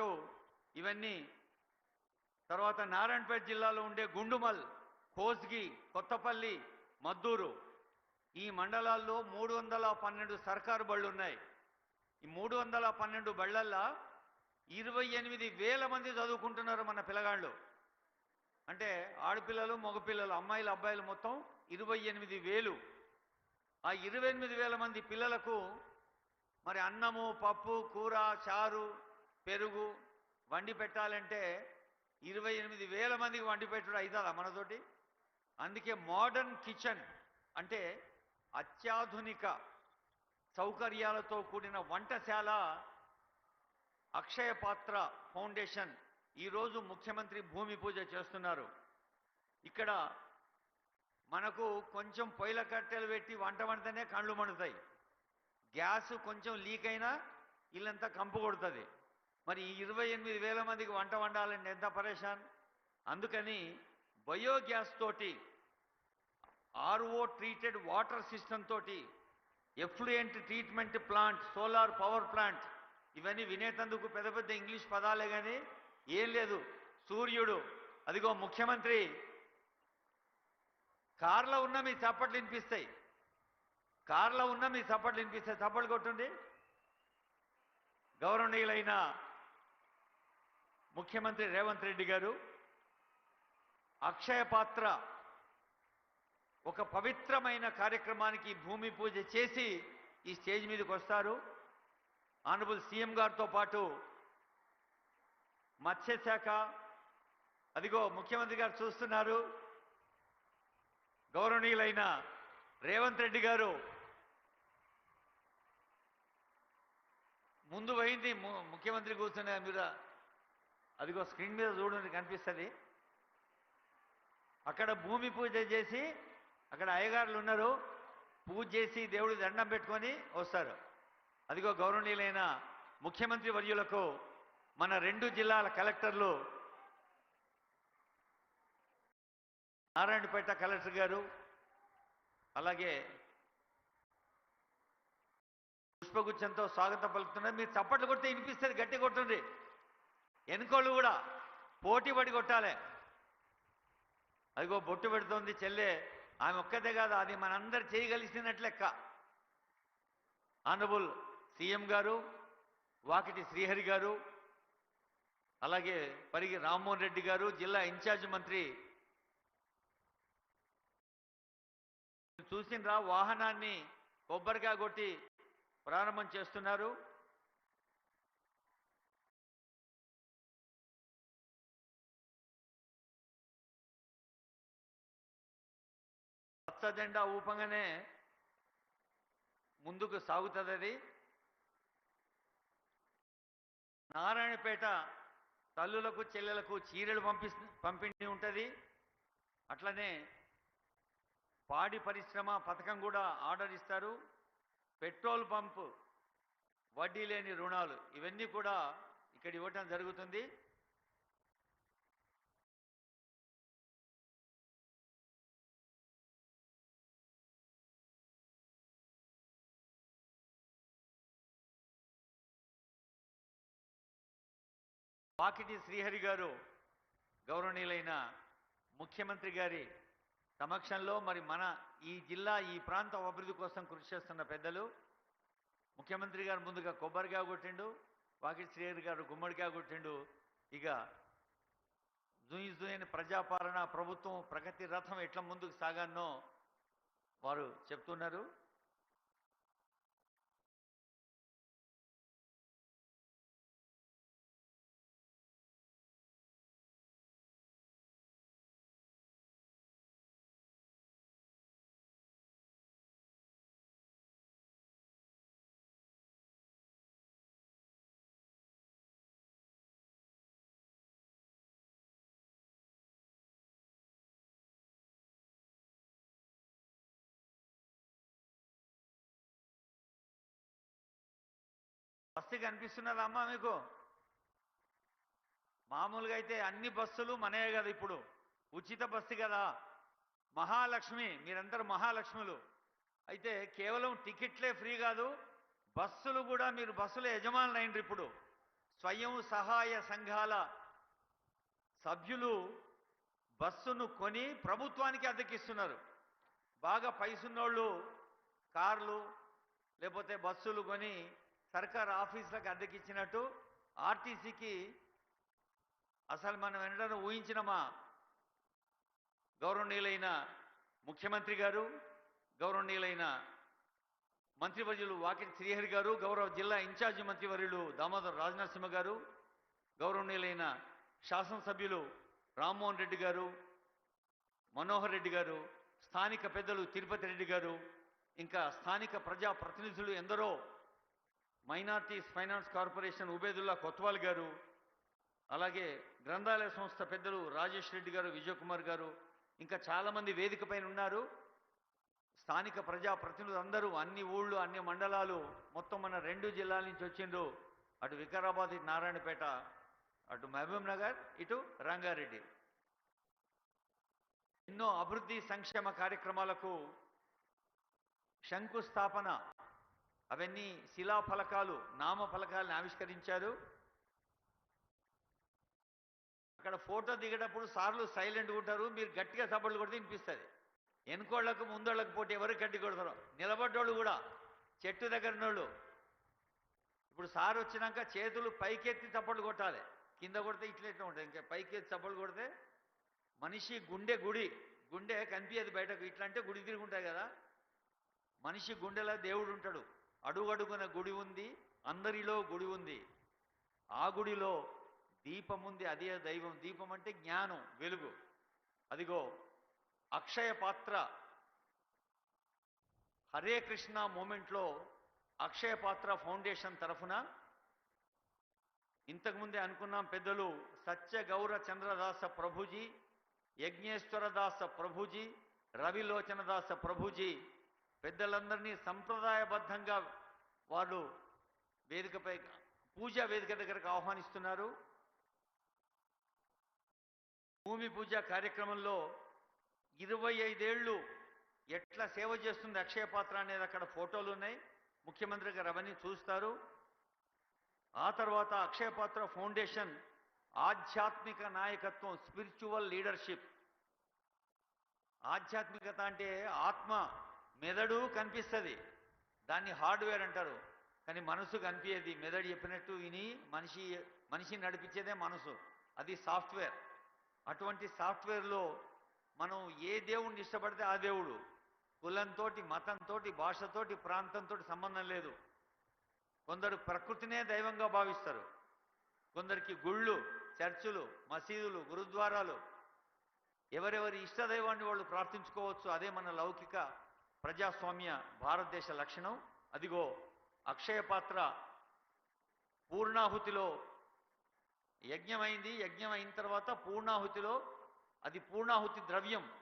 పాటు ఇవన్నీ తర్వాత నారాయణపేట జిల్లాలో ఉండే గుండుమల్ కోస్గి కొత్తపల్లి మద్దూరు ఈ మండలాల్లో మూడు వందల పన్నెండు సర్కారు బళ్ళు ఉన్నాయి ఈ మూడు వందల పన్నెండు బళ్ళల్లో ఇరవై ఎనిమిది వేల మంది చదువుకుంటున్నారు మన పిల్లగాళ్ళు. అంటే ఆడపిల్లలు మగపిల్లలు అమ్మాయిలు అబ్బాయిలు మొత్తం ఇరవై ఎనిమిది వేలు. ఆ ఇరవై ఎనిమిది వేల మంది పిల్లలకు మరి అన్నము పప్పు కూర చారు పెరుగు వండి పెట్టాలంటే ఇరవై ఎనిమిది వేల మందికి వండి పెట్టడం అవుతుందా మనతోటి? అందుకే మోడర్న్ కిచెన్ అంటే అత్యాధునిక సౌకర్యాలతో కూడిన వంటశాల అక్షయ పాత్ర ఫౌండేషన్ ఈరోజు ముఖ్యమంత్రి భూమి పూజ చేస్తున్నారు. ఇక్కడ మనకు కొంచెం పొయ్యిల కట్టెలు పెట్టి వంట వండితేనే కళ్ళు మండుతాయి. గ్యాస్ కొంచెం లీక్ అయినా ఇల్లంతా కంపు కొడుతుంది. మరి ఈ ఇరవై ఎనిమిది వేల మందికి వంట వండాలని ఎంత పరేషాన్? అందుకని బయోగ్యాస్ తోటి ఆర్ఓ ట్రీటెడ్ వాటర్ సిస్టమ్ తోటి effluent treatment plant solar power plant ఇవన్నీ వినేటందుకు పెద్ద పెద్ద ఇంగ్లీష్ పదాలే కానీ ఏం లేదు. సూర్యుడు అదిగో ముఖ్యమంత్రి కార్లో ఉన్న మీ చప్పట్లు వినిపిస్తాయి. కార్లో ఉన్న మీ చప్పట్లు వినిపిస్తాయి. చప్పట్లు కొట్టండి. గౌరవనీయులైన ముఖ్యమంత్రి రేవంత్ రెడ్డి గారు అక్షయ పాత్ర ఒక పవిత్రమైన కార్యక్రమానికి భూమి పూజ చేసి ఈ స్టేజ్ మీదకి వస్తారు. ఆనరబుల్ సీఎం గారితో పాటు మత్స్యశాఖ అదిగో ముఖ్యమంత్రి గారు చూస్తున్నారు. గౌరవనీయులైన రేవంత్ రెడ్డి గారు ముందు పోయింది ము- ముఖ్యమంత్రి కూర్చునే మీరు అదిగో స్క్రీన్ మీద చూడండి కనిపిస్తుంది. అక్కడ భూమి పూజ చేసి అక్కడ అయ్యగారులు ఉన్నారు. పూజ చేసి దేవుడి దండం పెట్టుకొని వస్తారు. అదిగో గౌరవనీయులైన ముఖ్యమంత్రి వర్యులకు మన రెండు జిల్లాల కలెక్టర్లు నారాయణపేట కలెక్టర్ గారు అలాగే పుష్పగుచ్చంతో స్వాగతం పలుకుతున్నారు. మీరు చప్పట్లు కొడితే వినిపిస్తుంది గట్టి కొట్టండి వెనుకోళ్ళు కూడా. పోటీ పడి కొట్టాలి. అదిగో బొట్టు పెడుతోంది చెల్లె. ఆమె ఒక్కదే కాదు అది మనందరు చేయగలిసినట్లు లెక్క. ఆనరబుల్ సీఎం గారు వాకిటి శ్రీహరి గారు అలాగే పరిగి రామ్మోహన్ రెడ్డి గారు జిల్లా ఇన్ఛార్జ్ మంత్రి. చూసిండ్రా వాహనాన్ని కొబ్బరికాయ కొట్టి ప్రారంభం చేస్తున్నారు. పచ్చ జెండా ఊపంగానే ముందుకు సాగుతుంది అది నారాయణపేట తల్లులకు చెల్లెలకు చీరలు పంపి పంపిణీ ఉంటుంది. అట్లనే పాడి పరిశ్రమ పథకం కూడా ఆర్డర్ ఇస్తారు. పెట్రోల్ పంప్ వడ్డీ లేని రుణాలు ఇవన్నీ కూడా ఇక్కడ ఇవ్వటం జరుగుతుంది. పాకిటి శ్రీహరి గారు గౌరవనీయులైన ముఖ్యమంత్రి గారి సమక్షంలో మరి మన ఈ జిల్లా ఈ ప్రాంత అభివృద్ధి కోసం కృషి చేస్తున్న పెద్దలు ముఖ్యమంత్రి గారు ముందుగా కొబ్బరిగా కొట్టిండు వాకిటి శ్రీహరి గారు గుమ్మడిగా కొట్టిండు. ఇక జుయి జూయని ప్రజాపాలన ప్రభుత్వం ప్రగతి రథం ఎట్లా ముందుకు సాగానో వారు చెప్తున్నారు. బస్సు కనిపిస్తున్నదా అమ్మా మీకు? మామూలుగా అయితే అన్ని బస్సులు మనయే కదా ఇప్పుడు. ఉచిత బస్సు కదా. మహాలక్ష్మి మీరందరూ మహాలక్ష్ములు. అయితే కేవలం టికెట్లే ఫ్రీ కాదు బస్సులు కూడా మీరు బస్సుల యజమానులు అయినరు ఇప్పుడు. స్వయం సహాయ సంఘాల సభ్యులు బస్సును కొని ప్రభుత్వానికి అద్దెకిస్తున్నారు. బాగా పైసున్నోళ్ళు కార్లు లేకపోతే బస్సులు కొని సర్కార్ ఆఫీసులకు అద్దెకిచ్చినట్టు ఆర్టీసీకి అసలు మనం వెంటనే ఊహించినమా? గౌరవనీయులైన ముఖ్యమంత్రి గారు గౌరవనీయులైన మంత్రివర్యులు వాకిటి శ్రీహరి గారు గౌరవ జిల్లా ఇన్ఛార్జి మంత్రివర్యులు దామోదర్ రాజనరసింహ గారు గౌరవనీయులైన శాసనసభ్యులు రామ్మోహన్ రెడ్డి గారు మనోహర్ రెడ్డి గారు స్థానిక పెద్దలు తిరుపతి రెడ్డి గారు ఇంకా స్థానిక ప్రజా ప్రతినిధులు ఎందరో minorities finance corporation Ubedullah Kotwal గారు అలాగే గ్రంథాలయ సంస్థ పెద్దలు రాజేష్ రెడ్డి గారు విజయకుమార్ గారు ఇంకా చాలామంది వేదిక పైన ఉన్నారు. స్థానిక ప్రజా ప్రతినిధులు అందరూ అన్ని ఊళ్ళు అన్ని మండలాలు మొత్తం మన రెండు జిల్లాల నుంచి వచ్చిండ్రు. అటు వికారాబాద్ ఇటు నారాయణపేట అటు మహబూబ్ నగర్ ఇటు రంగారెడ్డి. ఎన్నో అభివృద్ధి సంక్షేమ కార్యక్రమాలకు శంకుస్థాపన అవన్నీ శిలాఫలకాలు నామఫలకాలను ఆవిష్కరించారు. అక్కడ ఫోటో దిగేటప్పుడు సార్లు సైలెంట్ ఉంటారు మీరు గట్టిగా సపోర్ట్లు కొడితే వినిపిస్తుంది. వెనుకోళ్ళకు ముందోళ్ళకు పోటీ ఎవరు గట్టి కొడతారు. నిలబడ్డోళ్ళు కూడా చెట్టు దగ్గర ఇప్పుడు సార్ వచ్చినాక చేతులు పైకెత్తి చప్పట్లు కొట్టాలి. కింద కొడితే ఇట్లా ఇట్లా ఉంటుంది? ఇంకా పైకెత్తి చప్పట్లు కొడితే మనిషి గుండె గుడి గుండె కనిపించదు బయటకు. ఇట్లా అంటే గుడి తిరుగుంటాయి కదా. మనిషి గుండెలో దేవుడు ఉంటాడు అడుగడుగున గుడి ఉంది అందరిలో గుడి ఉంది. ఆ గుడిలో దీపం ఉంది అదే దైవం. దీపం అంటే జ్ఞానం వెలుగు. అదిగో అక్షయ పాత్ర. హరే కృష్ణ మూమెంట్లో అక్షయ పాత్ర ఫౌండేషన్ తరఫున. ఇంతకుముందే అనుకున్నాం పెద్దలు సత్య గౌర చంద్రదాస ప్రభుజీ యజ్ఞేశ్వరదాస ప్రభుజీ రవిలోచనదాస ప్రభుజీ పెద్దలందరినీ సంప్రదాయబద్ధంగా వాళ్ళు వేదికపై పూజా వేదిక దగ్గరకు ఆహ్వానిస్తున్నారు. భూమి పూజ కార్యక్రమంలో ఇరవై ఐదేళ్ళు ఎట్లా సేవ చేస్తుంది అక్షయ పాత్ర అనేది అక్కడ ఫోటోలు ఉన్నాయి. ముఖ్యమంత్రి గారు అవన్నీ చూస్తారు. ఆ తర్వాత అక్షయ పాత్ర ఫౌండేషన్ ఆధ్యాత్మిక నాయకత్వం స్పిరిచువల్ లీడర్షిప్. ఆధ్యాత్మికత అంటే ఆత్మ మెదడు కనిపిస్తుంది. దాన్ని హార్డ్వేర్ అంటారు. కానీ మనసు కనిపించేది మెదడు చెప్పినట్టు విని మనిషి మనిషి నడిపించేదే మనసు. అది సాఫ్ట్వేర్. అటువంటి సాఫ్ట్వేర్లో మనం ఏ దేవుణ్ణి ఇష్టపడితే ఆ దేవుడు. కులంతో మతంతో భాషతోటి ప్రాంతంతో సంబంధం లేదు. కొందరు ప్రకృతినే దైవంగా భావిస్తారు. కొందరికి గుళ్ళు చర్చులు మసీదులు గురుద్వారాలు. ఎవరెవరి ఇష్టదైవాన్ని వాళ్ళు ప్రార్థించుకోవచ్చు. అదే మన లౌకిక ప్రజాస్వామ్య భారతదేశ లక్షణం. అదిగో అక్షయ పాత్ర పూర్ణాహుతిలో యజ్ఞమైంది. యజ్ఞం అయిన తర్వాత పూర్ణాహుతిలో అది పూర్ణాహుతి ద్రవ్యం.